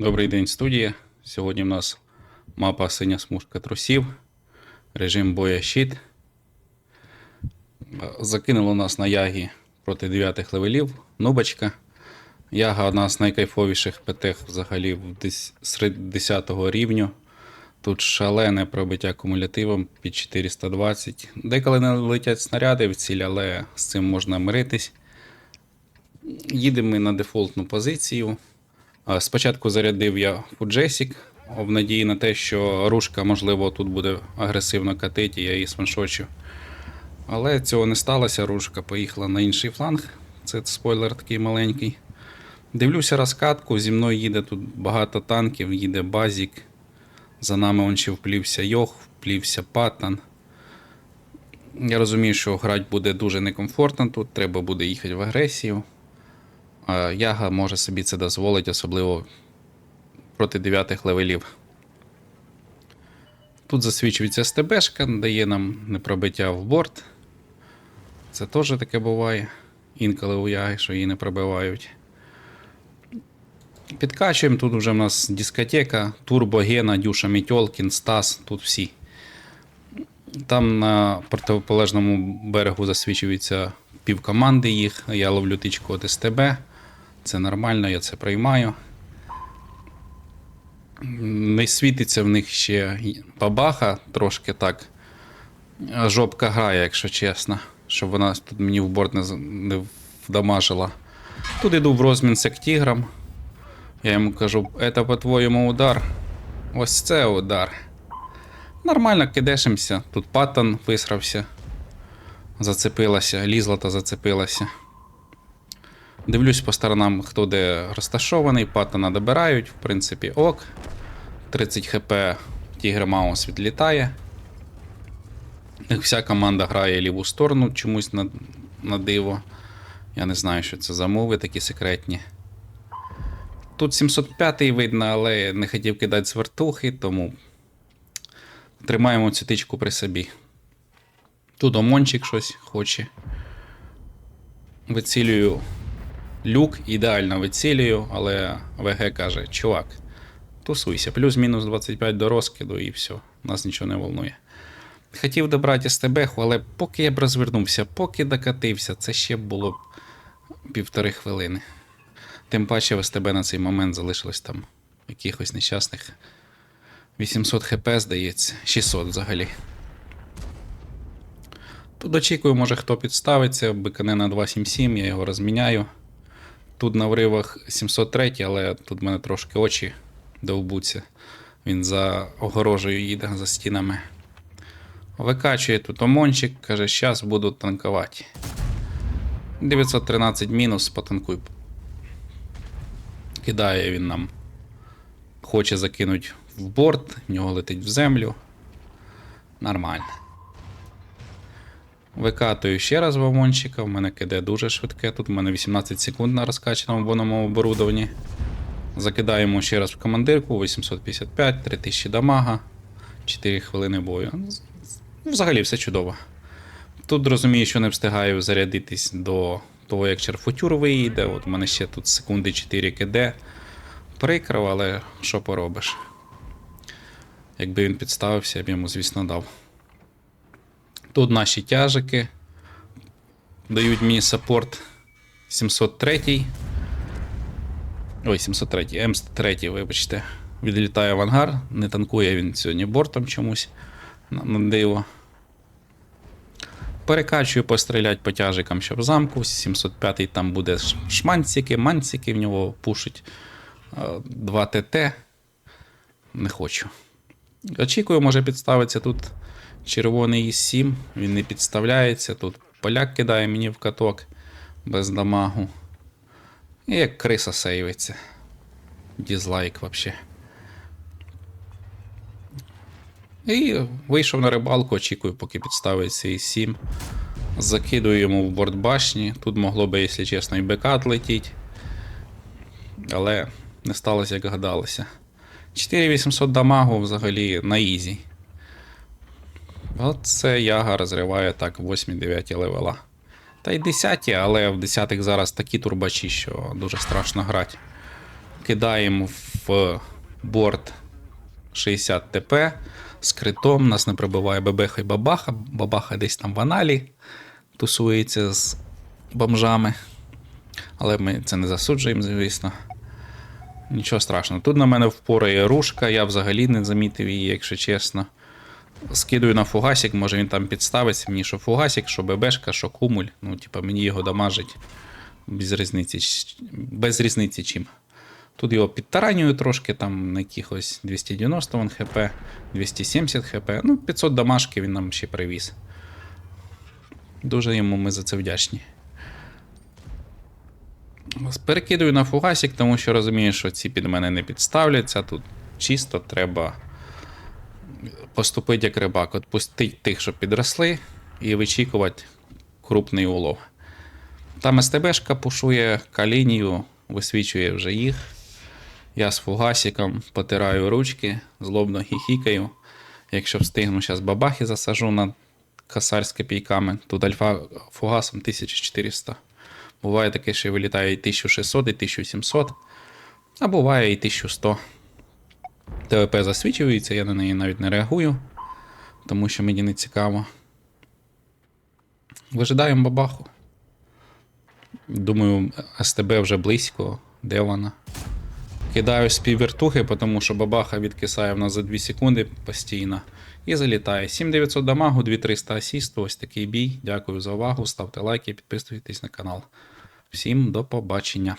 Добрий день, студія. Сьогодні в нас мапа синя смужка трусів, режим боя щит. Закинуло нас на ягі проти 9 левелів. Нубочка. Яга одна з найкайфовіших ПТ взагалі серед 10 рівню. Тут шалене пробиття кумулятивом під 420. Деколи не летять снаряди в ціль, але з цим можна миритись. Їдемо ми на дефолтну позицію. Спочатку зарядив я Фуджесік в надії на те, що рушка, можливо, тут буде агресивно катити, я її сманшочу. Але цього не сталося. Рушка поїхала на інший фланг. Це спойлер такий маленький. Дивлюся розкатку, зі мною їде тут багато танків, їде базік. За нами он ще вплівся Йох, вплівся Паттан. Я розумію, що грати буде дуже некомфортно тут, треба буде їхати в агресію. А Яга може собі це дозволити, особливо проти 9 левелів. Тут засвічується СТБшка, дає нам непробиття в борт. Це теж таке буває. Інколи у Яги, що її не пробивають. Підкачуємо. Тут вже в нас дискотека, Турбо, Гена, Дюша Мітьолкін, Стас, тут всі. Там на противополежному берегу засвічується півкоманди їх. Я ловлю тичку від СТБ. Це нормально, я це приймаю. Не світиться в них ще бабаха, трошки так. Жопка грає, якщо чесно, щоб вона тут мені в борт не, вдамажила. Тут іду в розмін к тіграм. Я йому кажу, це по-твоєму удар. Ось це удар. Нормально кидешимося. Тут паттон висрався. Зацепилася, лізла та зацепилася. Дивлюсь по сторонам, хто де розташований, паттона добирають, в принципі, ок. 30 хп Тігр Маус відлітає. Вся команда грає ліву сторону чомусь на, на диво. Я не знаю, що це за мови такі секретні. Тут 705-й видно, але не хотів кидати з вертухи, тому тримаємо цю тичку при собі. Тут Омончик щось хоче. Вицілюю люк, ідеально вицілюю, але ВГ каже: чувак, тусуйся, плюс-мінус 25 до розкиду і все, нас нічого не волнує. Хотів добрати СТБху, але поки я б розвернувся, поки докатився, це ще було б півтори хвилини. Тим паче в СТБ на цей момент залишилось там якихось нещасних 800 хп, здається, 600 взагалі. Тут очікую, може хто підставиться, бикане на 277, я його розміняю. Тут на вривах 703, але тут в мене трошки очі довбуться. Він за огорожею їде за стінами. Викачує тут омончик, каже, щас буду танкувати. 913 мінус, потанкуй. Кидає він нам. Хоче закинути в борт, в нього летить в землю. Нормально. Викатую ще раз вагончика. В мене киде дуже швидке. Тут в мене 18 секунд на розкачаному боному оборудованні. Закидаємо ще раз в командирку 855, 3000 дамага, 4 хвилини бою. Ну, Взагалі все чудово. Тут розумію, що не встигаю зарядитись до того, як черфутюр виїде. От у мене ще тут секунди 4 киде. Прикрив, але що поробиш? Якби він підставився, я б йому, звісно, дав. Тут наші тяжики. Дають мені саппорт 703. Ой, 703, М3, вибачте. Відлітає в ангар. Не танкує він сьогодні бортом чомусь. На, диво. Перекачую пострілять по тяжикам, щоб замку. 705 там буде шманціки, манціки в нього пушить. 2 ТТ. Не хочу. Очікую, може підставиться тут червоний І7. Він не підставляється. Тут поляк кидає мені в каток без дамагу. І як криса сейвиться. Дізлайк взагалі. І вийшов на рибалку, очікую, поки підставиться І7. Закидую йому в борт башні. Тут могло би, якщо чесно, і бекат летіть. Але не сталося, як гадалося. 4800 дамагу взагалі на ізі. От це яга розриває так 8-9 левела. Та й 10, але в 10 зараз такі турбачі, що дуже страшно грати. Кидаємо в борт 60 ТП з критом. Нас не пробиває бебеха і бабаха. Бабаха десь там в аналі тусується з бомжами. Але ми це не засуджуємо, звісно. Нічого страшного. Тут на мене впорає рушка, я взагалі не замітив її, якщо чесно. Скидую на фугасик, може він там підставиться мені, що фугасик, що ББшка, що кумуль. Ну, типа, мені його дамажить без різниці, без різниці чим. Тут його підтаранюю трошки, там на якихось 290 вон хп, 270 хп. Ну, 500 дамажки він нам ще привіз. Дуже йому ми за це вдячні. Перекидую на фугасик, тому що розумію, що ці під мене не підставляться. Тут чисто треба поступити як рибак. От пустить тих, що підросли, і вичікувати крупний улов. Там СТБшка пушує калінію, висвічує вже їх. Я з фугасиком потираю ручки, злобно хіхікаю. Якщо встигну, зараз бабахи засажу на косарь з копійками. Тут альфа фугасом 1400. Буває таке, що вилітає і 1600, і 1700, а буває і 1100. ТВП засвічується, я на неї навіть не реагую, тому що мені не цікаво. Вижидаємо бабаху. Думаю, СТБ вже близько. Де вона? Кидаю співвертухи, тому що бабаха відкисає в нас за 2 секунди постійно. І залітає. 7900 дамагу, 2300 асісту. Ось такий бій. Дякую за увагу. Ставте лайки, підписуйтесь на канал. Всім до побачення.